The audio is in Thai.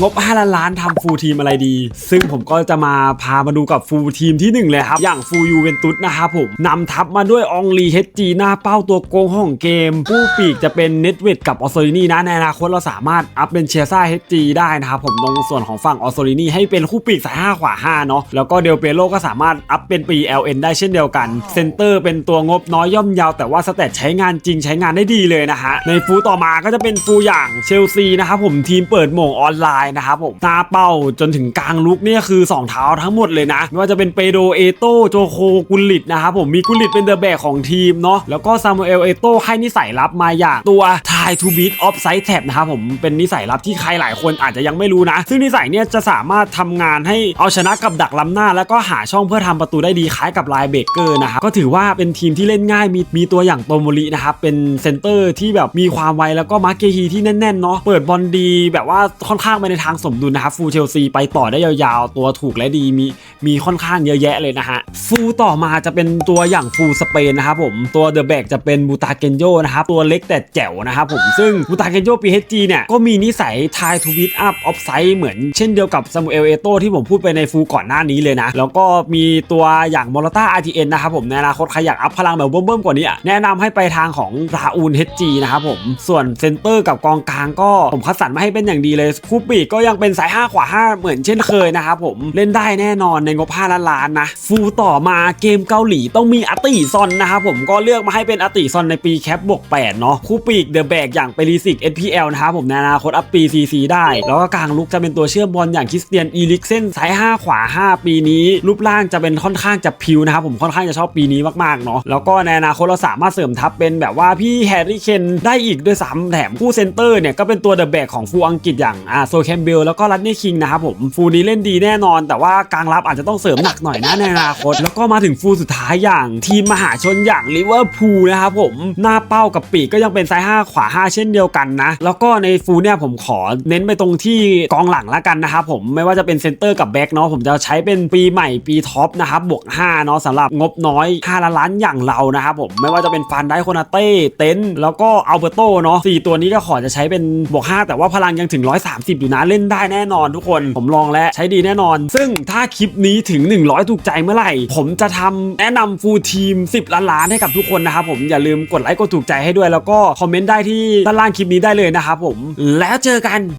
งบ5ล้านล้านทำฟูลทีมอะไรดี ซึ่งผมก็จะมาพามาดูกับฟูลทีมที่หนึ่งเลยครับ อย่างฟูลยูเวนตุสนะครับผมนำทัพมาด้วยองลีเฮจีหน้าเป้าตัวโกงของเกม ผู้ปีกจะเป็นเน็ตเวดกับออสโซลินีนะในอนาคตเราสามารถอัพเป็นเชียซ่าเฮจีได้นะครับผมตรงส่วนของฝั่งออสโซลินีให้เป็นคู่ปีกสาย5ขวา5เนาะแล้วก็เดลเปโลก็สามารถอัพเป็นปี LN ได้เช่นเดียวกันเซนเตอร์เป็นตัวงบน้อยย่อมยาว แต่ว่าสเตตใช้งานจริงใช้งานได้ดีเลยนะฮะในฟูต่อมาก็จะเป็นฟูอย่างเชลซีนะครับผมทีมเปิดโหม่งออนไลน์นะครับผมหน้าเป้าจนถึงกลางลุกเนี่ยคือ 2 เท้าทั้งหมดเลยนะ ไม่ว่าจะเป็นเปโดเอโตโจโคกุลิตนะครับผมมีกุลิตเป็นเดอะแบกของทีมเนาะแล้วก็ซามูเอลเอโตให้นิสัยลับมาอย่างตัวทายทูบีทออฟไซด์แท็บนะครับผมเป็นนิสัยลับที่ใครหลายคนอาจจะยังไม่รู้นะ ซึ่งนิสัยเนี่ยจะสามารถทำงานให้เอาชนะกับดักล้ำหน้า แล้วก็หาช่องเพื่อทำประตูได้ดีคล้ายกับไลเบเกอร์นะครับก็ถือว่าเป็นทีมที่เล่นง่ายมีมีตัวอย่างโตโมรินะครับเป็นเซนเตอร์ที่แบบมีความไวแล้วก็มาร์เกฮีที่แน่นๆเนาะเปิดบอลดีแบบว่าค่อนข้างไปในทางสมดุลนะครับฟูลเชลซีไปต่อได้ยาวๆ ตัวถูกและดีมีมีค่อนข้างเยอะแยะเลยนะฮะฟูลต่อมาจะเป็นตัวอย่างฟูลสเปนนะครับผมตัวเดอะแบกจะเป็นบูตาเกนโยนะครับตัวเล็กแต่แจ๋วนะครับผมซึ่งบูตาเกนโยปีเฮจีเนี่ยก็มีนิสัยทายทูวิตอัพออฟไซด์เหมือนเช่นเดียวกับซามูเอลเอโตที่ผมพูดไปในฟูลก่อนหน้านี้เลยนะ แล้วก็มีตัวอย่างมอร์ต้า RTN นะครับผมในอนาคตใครอยากอัพพลังแบบเบิ่มๆกว่านี้แนะนำให้ไปทางของราอูน HG นะครับผมส่วนเซนเตอร์กับกองกลางก็ผมคัดสรรมาให้เป็นอย่างดีเลยคู่ปีกก็ยังเป็นสาย 5 ขวา 5 เหมือนเช่นเคยนะครับผมเล่นได้แน่นอนในงบ5ล้านล้านนะ ฟูลต่อมาเกมเกาหลีต้องมีอติซอนนะครับผมก็เลือกมาให้เป็นอติซอนในปีแคปบวก8เนาะคู่ปีกเดอะแบกอย่างเปรีซิก SPL นะครับผมในอนาคตอัพปี CC ได้ แล้วก็กลางลุกจะเป็นตัวเชื่อมบอลอย่างคริสเตียนอีลิกเซนสาย 5 ขวา 5 ปีนี้ รูปร่างจะเป็นค่อนข้างจะพิวนะครับผมค่อนข้างจะชอบปีนี้มากๆเนาะแล้วก็ในอนาคตเราสามารถเสริมทัพเป็นแบบว่าพี่แฮร์รี่เคนได้อีกด้วยซ้ำแถมคู่เซนเตอร์เนี่ยก็เป็นตัวเดอะแบกของฟูอังกฤษอย่างอาโซแคคมเบลแล้วก็รัตเน่คิงนะครับผมฟูนี้เล่นดีแน่นอน แต่ว่ากลางรับอาจจะต้องเสริมหนักหน่อยนะในอนาคต แล้วก็มาถึงฟูสุดท้ายอย่างทีมมหาชนอย่างลิเวอร์พูลนะครับผมหน้าเป้ากับปีกก็ยังเป็นซ้าย5ขวา 5 เช่นเดียวกันนะ แล้วก็ในฟูเนี่ยผมขอเน้นไปตรงที่กองหลังละกันนะครับผมไม่ว่าจะเป็นเซนเตอร์กับแบ็กเนาะผมจะใช้เป็นปีใหม่ปีท็อปนะครับบวก5เนาะสำหรับงบน้อย5ล้านล้านอย่างเรานะครับผมไม่ว่าจะเป็นฟันได้โคนาเต้เต็นแล้วก็อัลเบโตเนาะสี่ตัวนี้ก็ขอจะใช้เป็นบวก5แต่ว่าพลังยังถึง 130 อยู่นะเล่นได้แน่นอนทุกคน ผมลองแล้วใช้ดีแน่นอน ซึ่งถ้าคลิปนี้ถึง 100 ถูกใจเมื่อไหร่ ผมจะทำแนะนำฟูลทีม 10 ล้านล้านให้กับทุกคนนะครับผมอย่าลืมกดไลค์กดถูกใจให้ด้วยแล้วก็คอมเมนต์ได้ที่ด้านล่างคลิปนี้ได้เลยนะครับผมแล้วเจอกัน